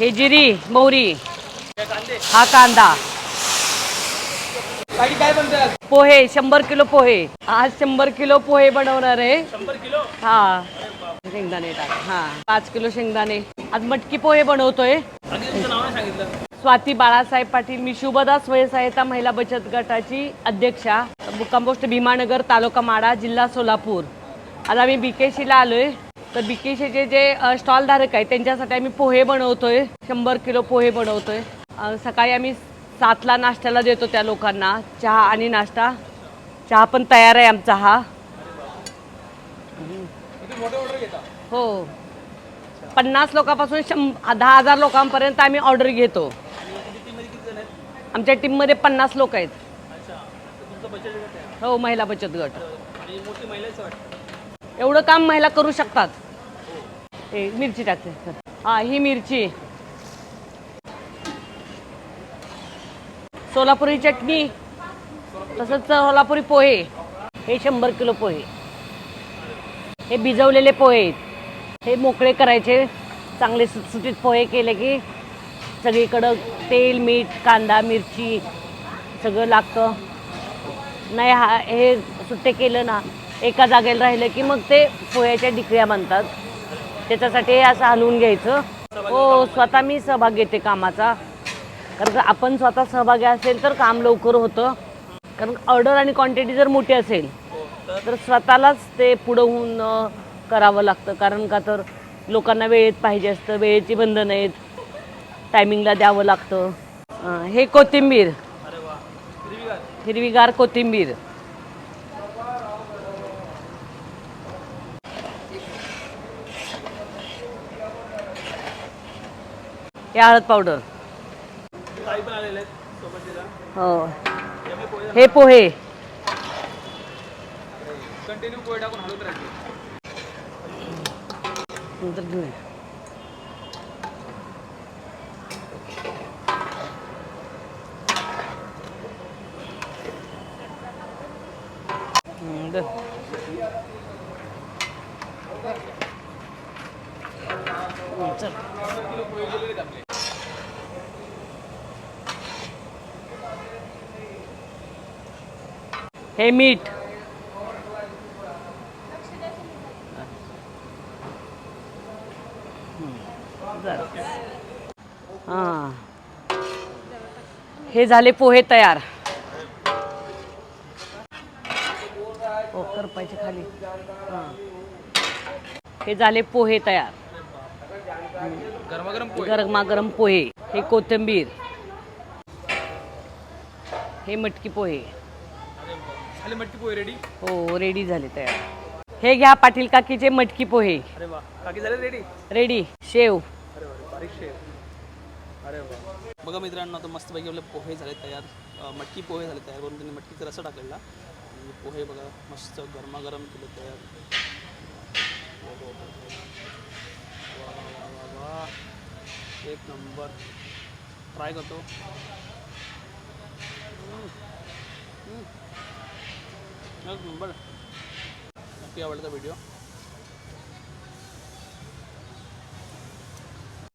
हे जिरी मोहरी हा कांदा पोहे शंभर किलो पोहे. आज शंभर किलो पोहे बनवणार आहे. हा. शेंगदाणे टाक हा. पाच किलो शेंगदाणे. आज मटकी पोहे बनवतोय. स्वाती बाळासाहेब पाटील मी शुभदा स्वयंसहायता महिला बचत गटाची अध्यक्षा मुक्काम पोस्ट भीमानगर तालुका माडा जिल्हा सोलापूर. आज आम्ही बीकेशीला आलोय. तर बीकेशीचे जे अ, स्टॉल धारक आहेत त्यांच्यासाठी आम्ही पोहे बनवतोय. शंभर किलो पोहे बनवतोय. सकाळी आम्ही सातला नाश्त्याला देतो त्या लोकांना. चहा आणि नाश्ता. चहा पण तयार आहे आमचा हा. हो. पन्नास लोकांपासून शं दहा हजार लोकांपर्यंत आम्ही ऑर्डर घेतो. आमच्या टीममध्ये पन्नास लोक आहेत. हो महिला बचत गट आणि मोठी महिलाच वाटतं एवढं काम महिला करू शकतात. हे मिरची टाकते. हा ही मिरची. सोलापुरी चटणी तसंच सोलापुरी पोहे. हे शंभर किलो पोहे. हे भिजवलेले पोहे. आहेत. हे मोकळे करायचे. चांगले सुटसुटीत पोहे केले की सगळीकडं तेल मीठ कांदा मिरची सगळं लागतं. नाही हा हे सुट्टे केलं ना एका जागेला राहिलं की मग ते पोह्याच्या डिकऱ्या बनतात. त्याच्यासाठी असं हलवून घ्यायचं. हो स्वतः मी सहभाग घेते कामाचा. कारण का आपण स्वतः सहभागी असेल तर काम लवकर होतं. कारण ऑर्डर आणि क्वांटिटी जर मोठी असेल तर स्वतःलाच ते पुढं होऊन करावं लागतं. कारण का तर लोकांना वेळेत पाहिजे असतं वेळेची बंधनं आहेत. टायमिंगला द्यावं लागतं. हे कोथिंबीर. हिरवीगार कोथिंबीर. हे हळद पावडर. हो. हे पोहे. नंतर घेऊया. हम्म, दे. चल. हे मीठ. हां. हे झाले पोहे तयार. हो, ओ कर पाहिजे खाली. हां. हे झाले पोहे तयार. गरमागरम पोहे. गरमागरम पोहे. हे कोथिंबीर. हे मटकी पोहे. झाले मटकी पोहे रेडी हो रेडी झाले तयार. हे घ्या पाटील काकीचे मटकी पोहे. अरे वा. झाले रेडी रेडी शेव. अरे वा बारीक शेव. अरे वा. बघा मित्रांनो आता मस्तपैकी आपले पोहे झाले तयार. अं, मटकी पोहे झाले तयार करून त्यांनी मटकीचा रसा टाकलेला. आणि पोहे बघा मस्त गरमागरम केले तयार. एक नंबर. ट्राय करतो. एक नंबर. नक्की आवडता व्हिडिओ